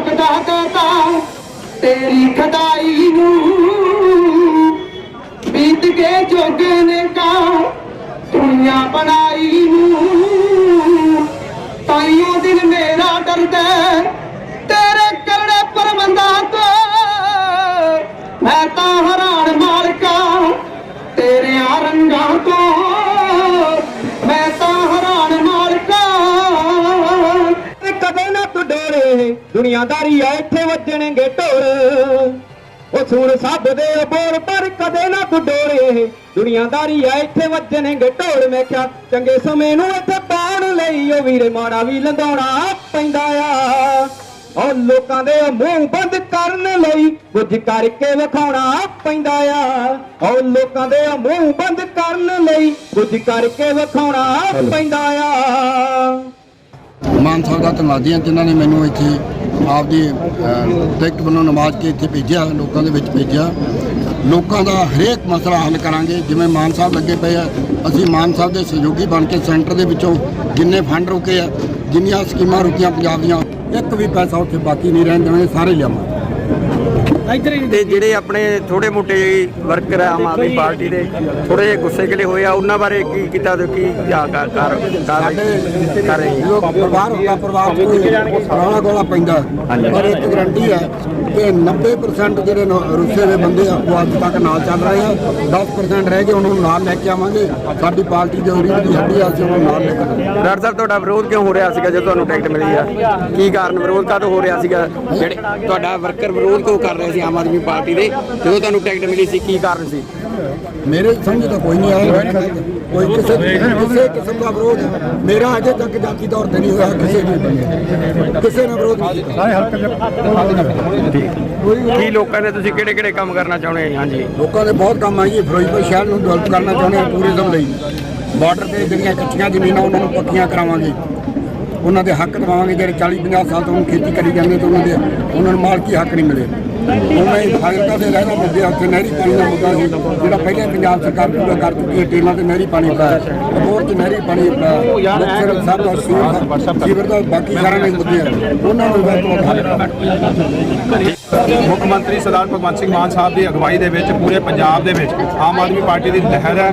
ਝੁਕਦਾ ਕਹਤਾ ਤੇਰੀ ਖਦਾਈ ਨੂੰ ਬੀਤ ਕੇ ਜੋਗ ਨੇ ਕਾ ਦੁਨੀਆ ਬਣਾਈ ਨੂੰ। ਤਾਈਓ ਦਿਨ ਮੇਰਾ ਡਰਦਾ, ਤੇਰੇ ਕਰੜੇ ਪਰਮੰਦਾਂ ਡੋਰੇ ਦੁਨੀਆਦਾਰੀ ਆ ਇੱਥੇ ਵੱਜਣਗੇ ਢੋਰ ਉਹ ਸੁਣ ਸਭ ਦੇ ਬੋਲ ਪਰ ਕਦੇ ਨਾ ਤੂੰ ਡੋਰੇ ਦੁਨੀਆਦਾਰੀ ਆ ਇੱਥੇ ਵੱਜਣਗੇ ਢੋਲ। ਮੈਂ ਕਿਹਾ ਚੰਗੇ ਸਮੇਂ ਨੂੰ ਇੱਥੇ ਪਾਉਣ ਲਈ ਉਹ ਵੀਰੇ ਮਾੜਾ ਵੀ ਲੰਘਾਉਣਾ ਪੈਂਦਾ ਆ। ਉਹ ਲੋਕਾਂ ਦੇ ਮੂੰਹ ਬੰਦ ਕਰਨ ਲਈ ਕੁਝ ਕਰਕੇ ਵਿਖਾਉਣਾ ਪੈਂਦਾ ਆ। ਉਹ ਲੋਕਾਂ ਦੇ ਮੂੰਹ ਬੰਦ ਕਰਨ ਲਈ ਕੁਝ ਕਰਕੇ ਵਿਖਾਉਣਾ ਪੈਂਦਾ ਆ। ਮਾਨ ਸਾਹਿਬ ਦਾ ਧੰਨਵਾਦੀ ਹਾਂ, ਜਿਨ੍ਹਾਂ ਨੇ ਮੈਨੂੰ ਇੱਥੇ ਆਪਦੀ ਟਿਕਟ ਵੱਲੋਂ ਨਮਾਜ਼ ਕੇ ਇੱਥੇ ਭੇਜਿਆ, ਲੋਕਾਂ ਦੇ ਵਿੱਚ ਭੇਜਿਆ। ਲੋਕਾਂ ਦਾ ਹਰੇਕ ਮਸਲਾ ਹੱਲ ਕਰਾਂਗੇ। ਜਿਵੇਂ ਮਾਨ ਸਾਹਿਬ ਲੱਗੇ ਪਏ ਆ, ਅਸੀਂ ਮਾਨ ਸਾਹਿਬ ਦੇ ਸਹਿਯੋਗੀ ਬਣ ਕੇ ਸੈਂਟਰ ਦੇ ਵਿੱਚੋਂ ਜਿੰਨੇ ਫੰਡ ਰੁਕੇ ਆ, ਜਿੰਨੀਆਂ ਸਕੀਮਾਂ ਰੁਕੀਆਂ ਪੰਜਾਬ ਦੀਆਂ, ਇੱਕ ਵੀ ਪੈਸਾ ਉੱਥੇ ਬਾਕੀ ਨਹੀਂ ਰਹਿਣ ਦੇਵਾਂਗੇ ਸਾਰੇ ਲਿਆਵਾਂਗੇ। ਤੇ ਜਿਹੜੇ ਆਪਣੇ ਥੋੜੇ ਮੋਟੇ ਵਰਕਰ ਆ ਆਮ ਆਦਮੀ ਪਾਰਟੀ ਦੇ ਥੋੜੇ ਜਿਹੇ ਗੁੱਸੇ ਗਿਲੇ ਹੋਏ ਆ ਉਹਨਾਂ ਬਾਰੇ ਕੀ ਕੀਤਾ ਤੇ ਕੀ ਕਿਆ ਕਰ ਕਰ ਕਰ ਕਰ ਰਹੇ ਆ? ਜਦੋਂ ਪਰਿਵਾਰ ਹੁੰਦਾ ਪਰਿਵਾਰ ਚ ਕੋਈ ਰੌਲਾ ਗੋਲਾ ਪੈਂਦਾ ਪਰ ਇੱਕ ਗਰੰਟੀ ਹੈ ਕਿ 90% ਜਿਹੜੇ ਨ- ਰੁੱਸੇ ਦੇ ਬੰਦੇ ਆ ਉਹ ਅੱਜ ਤੱਕ ਨਾਲ ਚੱਲ ਰਹੇ ਆ। 10% ਰਹਿ ਗਏ ਉਹਨਾਂ ਨੂੰ ਨਾਲ ਲੈ ਕੇ ਆਵਾਂਗੇ। ਸਾਡੀ ਪਾਰਟੀ ਦੇ ਰੀੜ ਦੀ ਹੱਡੀ ਆ ਅਸੀਂ ਉਹਨਾਂ ਨੂੰ ਨਾਲ ਲੈ ਕੇ। ਡਾਕਟਰ ਸਾਹਿਬ ਤੁਹਾਡਾ ਵਿਰੋਧ ਕਿਉਂ ਹੋ ਰਿਹਾ ਸੀਗਾ ਜਦੋਂ ਤੁਹਾਨੂੰ ਟਿਕਟ ਮਿਲੀ ਆ? ਕੀ ਕਾਰਨ ਵਿਰੋਧ ਕਾਹਤੋਂ ਹੋ ਰਿਹਾ ਸੀਗਾ? ਜਿਹੜੇ ਤੁਹਾਡਾ ਵਰਕਰ ਵਿਰੋਧ ਕਿਉਂ ਕਰ ਰਹੇ ਸੀ? ਆਮ ਆਦਮੀ ਪਾਰਟੀ ਦੇ ਜਦੋਂ ਤੁਹਾਨੂੰ ਟਿਕਟ ਮਿਲੀ ਸੀ ਕੀ ਕਾਰਨ ਸੀ? ਮੇਰੇ ਸਮਝ ਤਾਂ ਕੋਈ ਨਹੀਂ ਆਇਆ। ਕੋਈ ਕਿਸੇ ਕਿਸੇ ਕਿਸਮ ਦਾ ਵਿਰੋਧ ਮੇਰਾ ਅਜੇ ਤੱਕ ਜਾਤੀ ਤੌਰ ਤੇ ਨਹੀਂ ਹੋਇਆ ਕਿਸੇ ਨੇ ਕਿਸੇ ਨੇ ਵਿਰੋਧ ਨਹੀਂ ਕੀਤਾ। ਕੀ ਲੋਕਾਂ ਨੇ ਤੁਸੀਂ ਕਿਹੜੇ ਕਿਹੜੇ ਕੰਮ ਕਰਨਾ ਚਾਹੁੰਦੇ ਆ ਹਾਂਜੀ। ਲੋਕਾਂ ਦੇ ਬਹੁਤ ਕੰਮ ਆਈ ਫਿਰੋਜ਼ਪੁਰ ਸ਼ਹਿਰ ਨੂੰ ਡਿਵੈਲਪ ਕਰਨਾ ਚਾਹੁੰਦੇ ਹਾਂ ਟੂਰਿਜ਼ਮ ਲਈ। ਬਾਰਡਰ ਤੇ ਜਿਹੜੀਆਂ ਕੱਚੀਆਂ ਜ਼ਮੀਨਾਂ ਉਹਨਾਂ ਨੂੰ ਪੱਕੀਆਂ ਕਰਾਵਾਂਗੇ। ਉਹਨਾਂ ਦੇ ਹੱਕ ਦਿਵਾਵਾਂਗੇ ਜਿਹੜੇ 40 50 ਸਾਲ ਤੋਂ ਖੇਤੀ ਕਰੀ ਜਾਂਦੇ ਤੇ ਉਹਨਾਂ ਦੇ ਉਹਨਾਂ ਨੂੰ ਮਾਲਕੀ ਹੱਕ ਨਹੀਂ ਮਿਲੇ। ਉਹਨਾਂ ਇਹ ਫਾਜ਼ਿਲਕਾ ਦੇ ਰਹਿਣਾ ਮੁੱਦੇ ਆ, ਉੱਥੇ ਨਹਿਰੀ ਪਾਣੀ ਦਾ ਮੁੱਦਾ ਸੀ। ਜਿਹੜਾ ਪਹਿਲੇ ਪੰਜਾਬ ਸਰਕਾਰ ਪੂਰਾ ਕਰ ਚੁੱਕੀ ਹੈ ਟੇਲਾਂ ਤੇ ਨਹਿਰੀ ਪਾਣੀ ਪਾਇਆ ਅਬੋਰ ਤੇ ਨਹਿਰੀ ਪਾਣੀ ਪਾਇਆ ਮੁਕਤਸਰ ਸਾਹਿਬ ਦਾ ਸੀਵਰ ਸੀਵਰ ਦਾ ਬਾਕੀ ਸਾਰਿਆਂ ਦੇ ਮੁੱਦੇ ਆ। ਉਹਨਾਂ ਨੂੰ ਵੱਧ ਤੋਂ ਹੱਲ ਕਰਨਾ ਮੁੱਖ ਮੰਤਰੀ ਸਰਦਾਰ ਭਗਵੰਤ ਸਿੰਘ ਮਾਨ ਸਾਹਿਬ ਦੀ ਅਗਵਾਈ ਦੇ ਵਿੱਚ ਪੂਰੇ ਪੰਜਾਬ ਦੇ ਵਿੱਚ ਆਮ ਆਦਮੀ ਪਾਰਟੀ ਦੀ ਲਹਿਰ ਹੈ।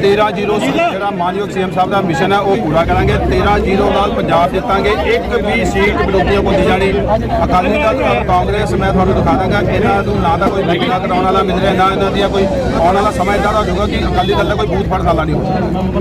13-0 ਜਿਹੜਾ ਮਾਨਯੋਗ ਸੀਐਮ ਸਾਹਿਬ ਦਾ ਮਿਸ਼ਨ ਹੈ, ਉਹ ਪੂਰਾ ਕਰਾਂਗੇ। 13-0 ਨਾਲ ਪੰਜਾਬ ਜਿੱਤਾਂਗੇ। ਇੱਕ ਵੀ ਸੀਟ ਵਿਰੋਧੀਆਂ ਕੋਲ ਨਹੀਂ ਜਾਣੀ। ਅਕਾਲੀ ਦਲ ਔਰ ਕਾਂਗਰਸ, ਮੈਂ ਤੁਹਾਨੂੰ ਦਿਖਾ ਦਾਂਗਾ, ਇਹਨਾਂ ਨੂੰ ਨਾ ਤਾਂ ਕੋਈ ਮੀਟਿੰਗਾਂ ਕਰਾਉਣ ਵਾਲਾ ਮਿਲ ਰਿਹਾ, ਨਾ ਇਹਨਾਂ ਦੀਆਂ ਕੋਈ ਆਉਣ ਵਾਲਾ ਸਮਾਂ ਇਦਾਂ ਦਾ ਹੋ ਕਿ ਅਕਾਲੀ ਦਲ ਦਾ ਕੋਈ ਬੂਥ ਫੜ ਸਾਲਾ ਨਹੀਂ ਹੋਊਗਾ।